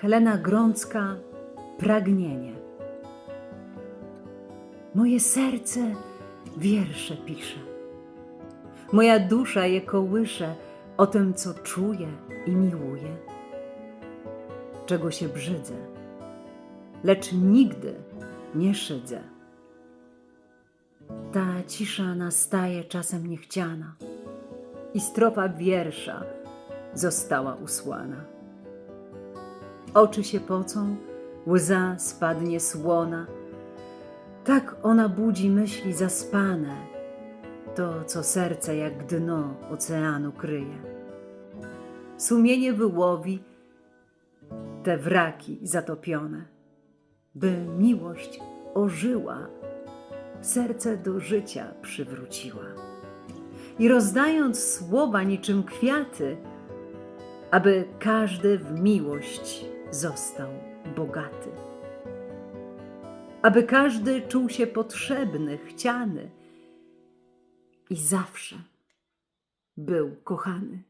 Helena Grącka Pragnienie. Moje serce wiersze pisze. Moja dusza je kołysze o tym, co czuję i miłuję. Czego się brzydzę, lecz nigdy nie szydzę. Ta cisza nastaje czasem niechciana i strofa wiersza została usłana. Oczy się pocą, łza spadnie słona. Tak ona budzi myśli zaspane, to co serce jak dno oceanu kryje. Sumienie wyłowi te wraki zatopione, by miłość ożyła, serce do życia przywróciła. I rozdając słowa niczym kwiaty, aby każdy w miłość został bogaty. Aby każdy czuł się potrzebny, chciany i zawsze był kochany.